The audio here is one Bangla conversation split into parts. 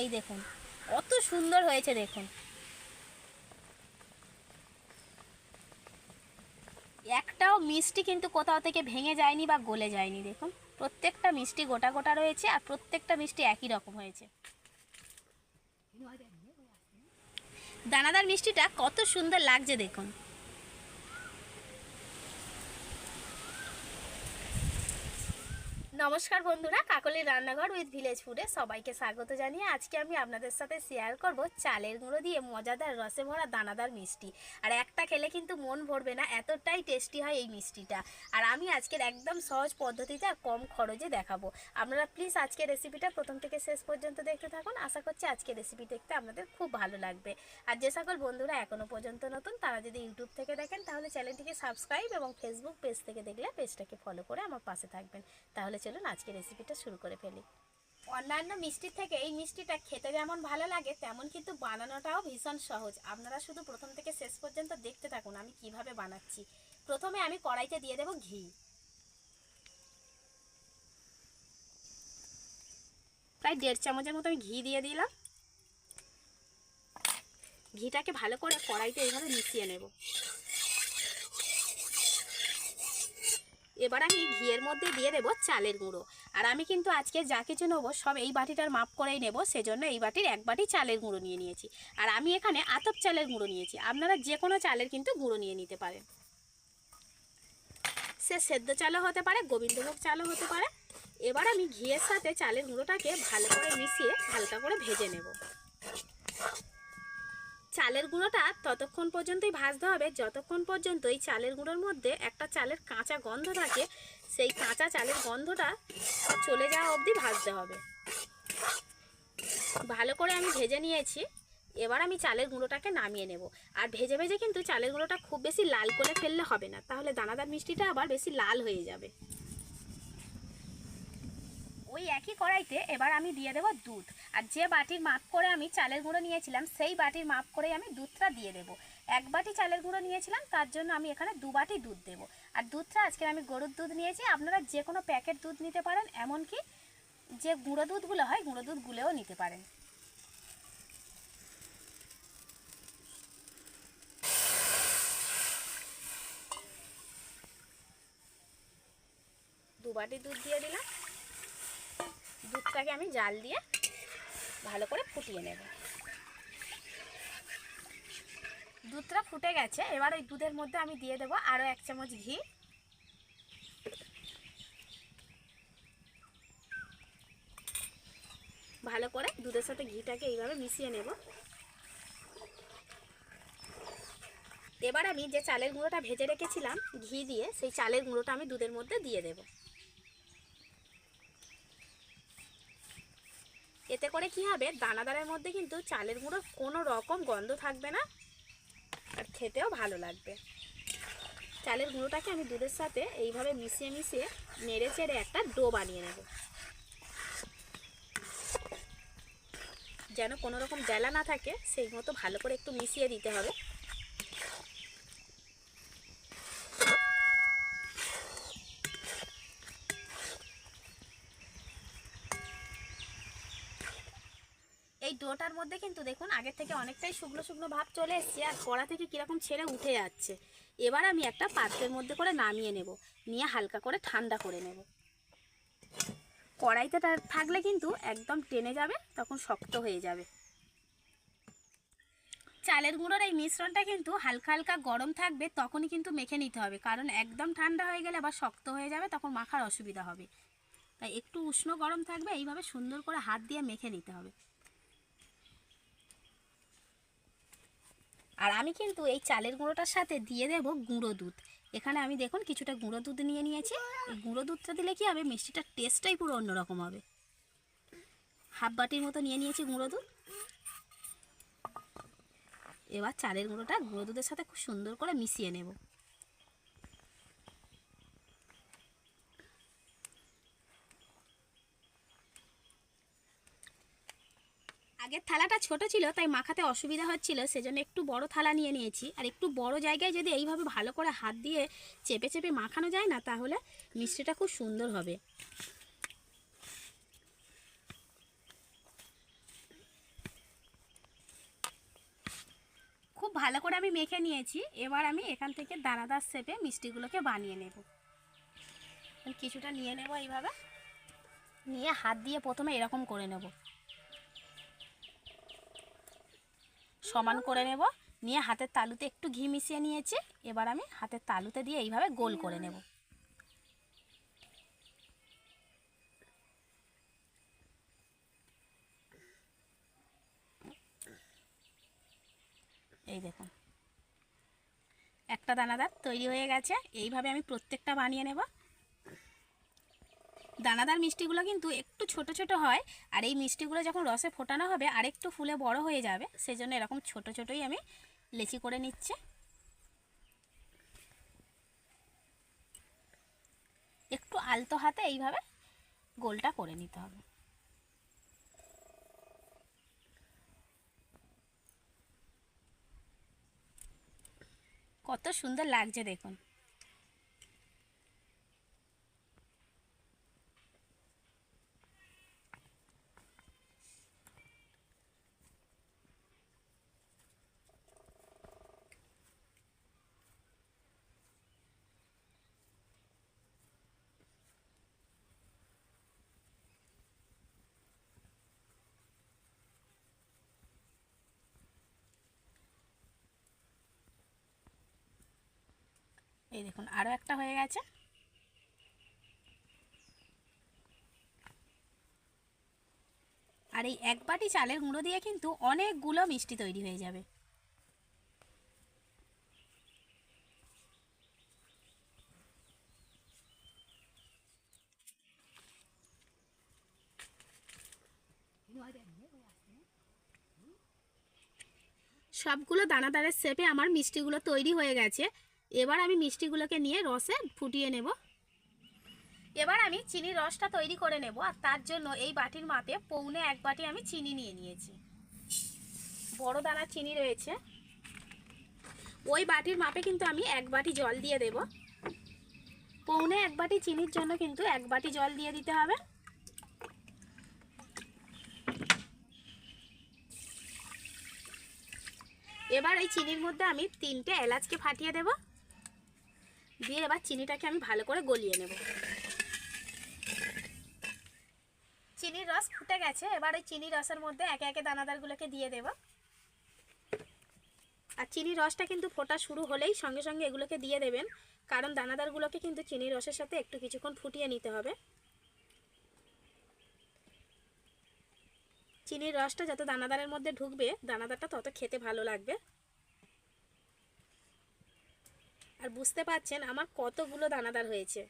এই দেখুন, কত সুন্দর হয়েছে দেখুন। একটাও মিষ্টি কিন্তু কোথাও থেকে ভেঙে যায়নি বা গলে যায়নি, দেখুন। প্রত্যেকটা মিষ্টি গোটা গোটা রয়েছে আর প্রত্যেকটা মিষ্টি একই রকম হয়েছে। দানাদার মিষ্টিটা কত সুন্দর লাগছে দেখুন। নমস্কার বন্ধুরা কাকলির রান্নাঘর উইথ ভিলেজ ফুডে সবাইকে স্বাগত জানিয়ে আজকে আমি আপনাদের সাথে শেয়ার করব চালের গুঁড়ো দিয়ে মজাদার রসে ভরা দানাদার মিষ্টি। আর একটা খেলে কিন্তু মন ভরবে না, এতটাই টেস্টি হয় এই মিষ্টিটা। আর আমি আজকের একদম সহজ পদ্ধতিতে আর কম খরচে দেখাবো। আপনারা প্লিজ আজকের রেসিপিটা প্রথম থেকে শেষ পর্যন্ত দেখতে থাকুন। আশা করছি আজকের রেসিপি দেখতে আপনাদের খুব ভালো লাগবে। আর যে সকল বন্ধুরা এখনও পর্যন্ত নতুন, তারা যদি ইউটিউব থেকে দেখেন, তাহলে চ্যানেলটিকে সাবস্ক্রাইব এবং ফেসবুক পেজ থেকে দেখলে পেজটাকে ফলো করে আমার পাশে থাকবেন। তাহলে চলুন, আজকে রেসিপিটা শুরু করে ফেলি। অন্যান্য মিষ্টির থেকে এই মিষ্টিটা খেতে যেমন ভালো লাগে, তেমন কিন্তু বানানোটাও ভীষণ সহজ। আপনারা শুধু প্রথম থেকে শেষ পর্যন্ত দেখতে থাকুন আমি কীভাবে বানাচ্ছি। প্রথমে আমি কড়াইতে দিয়ে দেব ঘি। প্রায় দেড় চামচের মতো আমি ঘি দিয়ে দিলাম। ঘিটাকে ভালো করে কড়াইতে এইভাবে মিশিয়ে নেব। এবার আমি ঘিয়ের মধ্যে দিয়ে দেবো চালের গুঁড়ো। আর আমি কিন্তু আজকে যা কিছু নেব সব এই বাটিটার মাপ করেই নেব, সেজন্য এই বাটির এক বাটি চালের গুঁড়ো নিয়ে নিয়েছি। আর আমি এখানে আতপ চালের গুঁড়ো নিয়েছি। আপনারা যে কোনো চালের কিন্তু গুঁড়ো নিয়ে নিতে পারেন। সে সেদ্ধ চালও হতে পারে, গোবিন্দভোগ চালও হতে পারে। এবার আমি ঘিয়ের সাথে চালের গুঁড়োটাকে ভালো করে মিশিয়ে হালকা করে ভেজে নেব। চালের গুঁড়োটা ততক্ষণ পর্যন্তই ভাজতে হবে। যতক্ষণ পর্যন্ত এই চালের গুঁড়োর মধ্যে একটা চালের কাঁচা গন্ধ থাকে, সেই কাঁচা চালের গন্ধটা চলে যাওয়া অবধি ভাজতে হবে। ভালো করে আমি ভেজে নিয়েছি। এবার আমি চালের গুঁড়োটাকে নামিয়ে নেব। আর ভেজে ভেজে কিন্তু চালের গুঁড়োটা খুব বেশি লাল করে ফেললে হবে না। তাহলে দানাদার মিষ্টিটা আবার বেশি লাল হয়ে যাবে। ওই একই কড়াইতে এবার আমি দিয়ে দেবো দুধ। আর যে বাটির মাপ করে আমি চালের গুঁড়ো নিয়েছিলাম, সেই বাটির মাপ করেই আমি দুধটা দিয়ে দেবো। এক বাটি চালের গুঁড়ো নিয়েছিলাম, তার জন্য আমি এখানে দু বাটি দুধ দেবো। আর দুধটা আজকে আমি গরুর দুধ নিয়েছি, আপনারা যে কোনো প্যাকেট দুধ নিতে পারেন, এমনকি যে গুঁড়ো দুধগুলো হয়, গুঁড়ো দুধগুলোও নিতে পারেন। দু বাটি দুধ দিয়ে দিলাম। দুধটাকে আমি জাল দিয়ে ভালো করে ফুটিয়ে নেব। দুধটা ফুটে গেছে, এবার ওই দুধের মধ্যে আমি দিয়ে দেবো আরও এক চামচ ঘি। ভালো করে দুধের সাথে ঘিটাকে এইভাবে মিশিয়ে নেব। এবার আমি যে চালের গুঁড়োটা ভেজে রেখেছিলাম, ঘি দিয়ে সেই চালের গুঁড়োটা আমি দুধের মধ্যে দিয়ে দেবো। এতে করে কি হবে? দানাদারের মধ্যে কিন্তু চালের গুঁড়ো কোনো রকম গন্ধ থাকবে না আর খেতেও ভালো লাগবে। চালের গুঁড়োটাকে আমি দুধের সাথে এইভাবে মিশিয়ে মিশিয়ে নেড়ে চেড়ে একটা ডো বানিয়ে নেব। যেন কোনো রকম জ্বালা না থাকে, সেই মতো ভালো করে একটু মিশিয়ে দিতে হবে এই ডোটার মধ্যে কিন্তু দেখুন আগের থেকে অনেকটাই শুকনো শুকনো ভাব চলে এসছে, আর কড়া থেকে কীরকম ছেড়ে উঠে যাচ্ছে। এবার আমি একটা পাত্রের মধ্যে করে নামিয়ে নেব, নিয়ে হালকা করে ঠান্ডা করে নেব। কড়াইতে থাকলে কিন্তু একদম টেনে যাবে, তখন শক্ত হয়ে যাবে। চালের গুঁড়োর এই মিশ্রণটা কিন্তু হালকা হালকা গরম থাকবে, তখনই কিন্তু মেখে নিতে হবে। কারণ একদম ঠান্ডা হয়ে গেলে আবার শক্ত হয়ে যাবে, তখন মাখার অসুবিধা হবে। তাই একটু উষ্ণ গরম থাকবে, এইভাবে সুন্দর করে হাত দিয়ে মেখে নিতে হবে। আর আমি কিন্তু এই চালের গুঁড়োটার সাথে দিয়ে দেব গুঁড়ো দুধ। এখানে আমি দেখুন কিছুটা গুঁড়ো দুধ নিয়ে নিয়েছি। এই গুঁড়ো দুধটা দিলে কি হবে? মিষ্টিটার টেস্টটাই পুরো অন্যরকম হবে। হাফ বাটির মতো নিয়ে নিয়েছি গুঁড়ো দুধ। এবার চালের গুঁড়োটা গুঁড়ো দুধের সাথে খুব সুন্দর করে মিশিয়ে নেব। আগের থালাটা ছোট ছিল, তাই মাখাতে অসুবিধা হচ্ছিল, সেজন্য একটু বড় থালা নিয়ে নিয়েছি। আর একটু বড় জায়গায় যদি এইভাবে ভালো করে হাত দিয়ে চেপে চেপে মাখানো যায় না, তাহলে মিষ্টিটা খুব সুন্দর হবে। খুব ভালো করে আমি মেখে নিয়েছি, এবার আমি এখান থেকে দানাদার চেপে মিষ্টিগুলোকে বানিয়ে নেব। কিছুটা নিয়ে নেব এইভাবে, নিয়ে হাত দিয়ে প্রথমে এরকম করে নেব। সমান করে নেব। নিয়ে হাতের তালুতে একটু ঘি মিশিয়ে নিয়েছি। এবার আমি হাতের তালুতে দিয়ে এইভাবে গোল করে নেব। এই দেখুন। একটা দানাদার তৈরি হয়ে গেছে। এইভাবে আমি প্রত্যেকটা বানিয়ে নেব। দানাদার মিষ্টিগুলো কিন্তু একটু ছোট ছোট হয়, আর এই মিষ্টিগুলো যখন রসে ফোটানো হবে আর একটু ফুলে বড় হয়ে যাবে, সেজন্য এরকম ছোট ছোটই আমি লেচি করে নিচ্ছি। একটু আলতো হাতে এইভাবে গোলটা করে নিতে হবে। কত সুন্দর লাগছে দেখুন। এই দেখুন আরও একটা হয়ে গেছে। আর এই এক বাটি চালের গুঁড়ো দিয়ে কিন্তু অনেকগুলো মিষ্টি তৈরি হয়ে যাবে। সবগুলো দানাদারের শেপে আমার মিষ্টিগুলো তৈরি হয়ে গেছে। এবার আমি মিষ্টিগুলোকে নিয়ে রসে ফুটিয়ে নেব। এবার আমি চিনির রসটা তৈরি করে নেব আর তার জন্য এই বাটির মাপে পৌনে এক বাটি আমি চিনি নিয়ে নিয়েছি। বড় দানা চিনি রয়েছে। ওই বাটির মাপে কিন্তু আমি এক বাটি জল দিয়ে দেব। পৌনে এক বাটি চিনির জন্য কিন্তু এক বাটি জল দিয়ে দিতে হবে। এবার এই চিনির মধ্যে আমি তিনটে এলাচকে ফাটিয়ে দেব। দিয়ে এবার চিনিটাকে আমি ভালো করে গলিয়ে নেব। চিনির রস ফুটে গেছে, এবার ওই চিনির রসের মধ্যে একে একে দানাদারগুলোকে দিয়ে দেব। আর চিনির রসটা কিন্তু ফোটা শুরু হলেই সঙ্গে সঙ্গে এগুলোকে দিয়ে দেবেন, কারণ দানাদারগুলোকে কিন্তু চিনির রসের সাথে একটু কিছুক্ষণ ফুটিয়ে নিতে হবে। চিনির রসটা যত দানাদারের মধ্যে ঢুকবে, দানাদারটা তত খেতে ভালো লাগবে। আর বুঝতে পাচ্ছেন আমার কতগুলো দানাদার হয়েছে।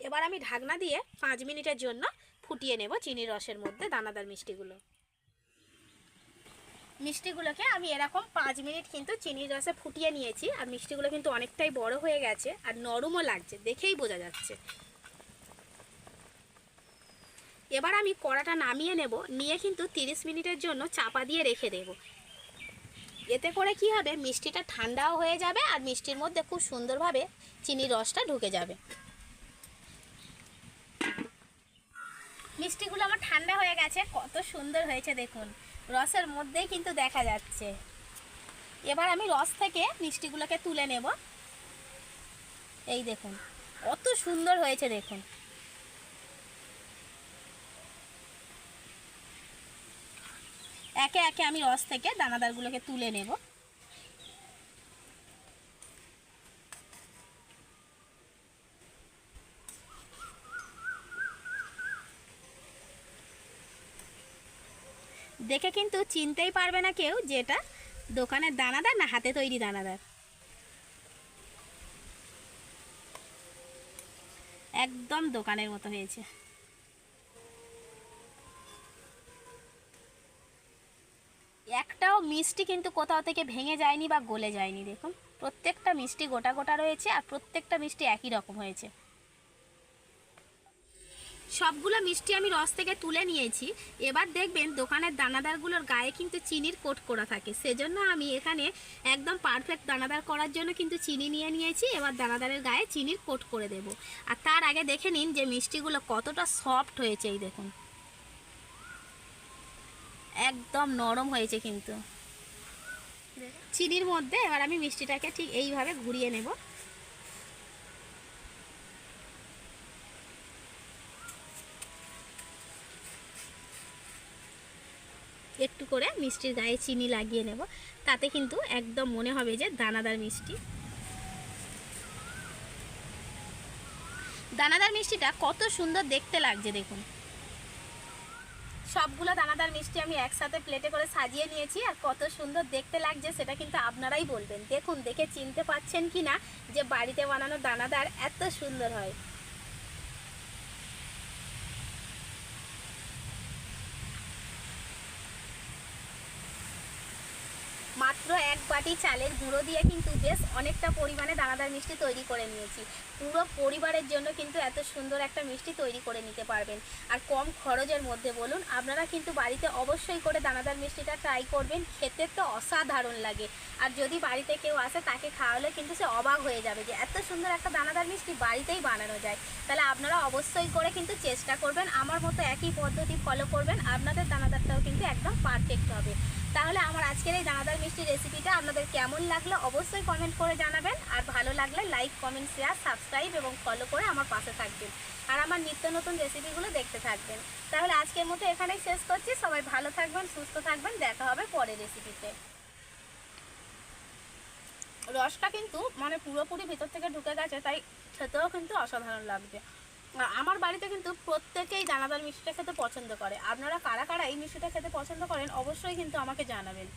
এবার আমি ঢাকনা দিয়ে পাঁচ মিনিটের জন্য ফুটিয়ে নেব চিনির রসের মধ্যে দানাদার মিষ্টিগুলো। মিষ্টিগুলোকে আমি এরকম পাঁচ মিনিট কিন্তু চিনির রসে ফুটিয়ে নিয়েছি। আর মিষ্টিগুলো কিন্তু অনেকটাই বড় হয়ে গেছে আর নরমও লাগছে, দেখেই বোঝা যাচ্ছে। এবার আমি কড়াটা নামিয়ে নেব, নিয়ে কিন্তু তিরিশ মিনিটের জন্য চাপা দিয়ে রেখে দেব। এতে করে কি হবে, মিষ্টিটা ঠান্ডাও হয়ে যাবে আর মিষ্টির মধ্যে খুব সুন্দরভাবে চিনির রসটা ঢুকে যাবে। মিষ্টিগুলো আমার ঠান্ডা হয়ে গেছে, কত সুন্দর হয়েছে দেখুন। রসের মধ্যেই কিন্তু দেখা যাচ্ছে। এবার আমি রস থেকে মিষ্টিগুলোকে তুলে নেব। এই দেখুন, কত সুন্দর হয়েছে দেখুন। একে একে আমি রস থেকে দানাদারগুলোকে তুলে নেব। দেখে কিন্তু চিনতেই পারবে না কেউ যে এটা দোকানের দানাদার না হাতে তৈরি দানাদার। একদম দোকানের মতো হয়েছে। একটাও মিষ্টি কিন্তু কোথাও থেকে ভেঙে যায়নি বা গলে যায়নি, দেখুন। প্রত্যেকটা মিষ্টি গোটা গোটা রয়েছে আর প্রত্যেকটা মিষ্টি একই রকম হয়েছে। সবগুলো মিষ্টি আমি রস থেকে তুলে নিয়েছি। এবার দেখবেন দোকানের দানাদারগুলোর গায়ে কিন্তু চিনির কোট করা থাকে। সেজন্য আমি এখানে একদম পারফেক্ট দানাদার করার জন্য কিন্তু চিনি নিয়ে নিয়েছি। এবার দানাদারের গায়ে চিনির কোট করে দেব। আর তার আগে দেখে নিন যে মিষ্টিগুলো কতটা সফট হয়েছে এই দেখুন। একদম নরম হয়েছে কিন্তু। চিনির মধ্যে এবার আমি মিষ্টিটাকে ঠিক এইভাবে ঘুরিয়ে নেব। একটু করে মিষ্টির গায়ে চিনি লাগিয়ে নেব। তাতে কিন্তু একদম মনে হবে যে দানাদার মিষ্টি। দানাদার মিষ্টিটা কত সুন্দর দেখতে লাগছে, দেখুন। সবগুলো দানাদার মিষ্টি আমি একসাথে প্লেটে করে সাজিয়ে নিয়েছি আর কত সুন্দর দেখতে লাগছে সেটা কিন্তু আপনারাই বলবেন। দেখুন, দেখে চিনতে পাচ্ছেন কি না যে বাড়িতে বানানো দানাদার এত সুন্দর হয়। মাত্র এক বাটি চালের গুঁড়ো দিয়ে কিন্তু বেশ অনেকটা পরিমাণে দানাদার মিষ্টি তৈরি করে নিয়েছি। পুরো পরিবারের জন্য কিন্তু এত সুন্দর একটা মিষ্টি তৈরি করে নিতে পারবেন। আর কম খরচের মধ্যে বলুন, আপনারা কিন্তু বাড়িতে অবশ্যই করে দানাদার মিষ্টিটা ট্রাই করবেন, খেতে তো অসাধারণ লাগে। আর যদি বাড়িতে কেউ আসে, তাকে খাওয়ালে কিন্তু সে অবাক হয়ে যাবে যে এত সুন্দর একটা দানাদার মিষ্টি বাড়িতেই বানানো যায়। তাহলে আপনারা অবশ্যই করে কিন্তু চেষ্টা করবেন, আমার মতো একই পদ্ধতি ফলো করবেন, আপনাদের দানাদারটাও কিন্তু একদম পারফেক্ট হবে। তাহলে আমার আজকের এই দানাদার মিষ্টি রেসিপিটা আপনাদের কেমন লাগল অবশ্যই কমেন্ট করে জানাবেন। আর ভালো লাগলে লাইক কমেন্ট শেয়ার সাবস্ক্রাইব এবং ফলো করে আমার পাশে থাকবেন। আর আমার নিত্য নতুন রেসিপিগুলো দেখতে থাকবেন। তাহলে আজকের মতো এখানেই শেষ করছি। সবাই ভালো থাকবেন, সুস্থ থাকবেন। দেখা হবে পরের রেসিপিতে রসটা কিন্তু মানে পুরোপুরি ভিতর থেকে ঢুকে গেছে, তাই খেতেও কিন্তু অসাধারণ লাগবে আমার বাড়িতে কিন্তু প্রত্যেকেই দানাদার মিষ্টিটা খেতে পছন্দ করে। আপনারা কারা কারা এই মিষ্টিটা খেতে পছন্দ করেন, অবশ্যই কিন্তু আমাকে জানাবেন।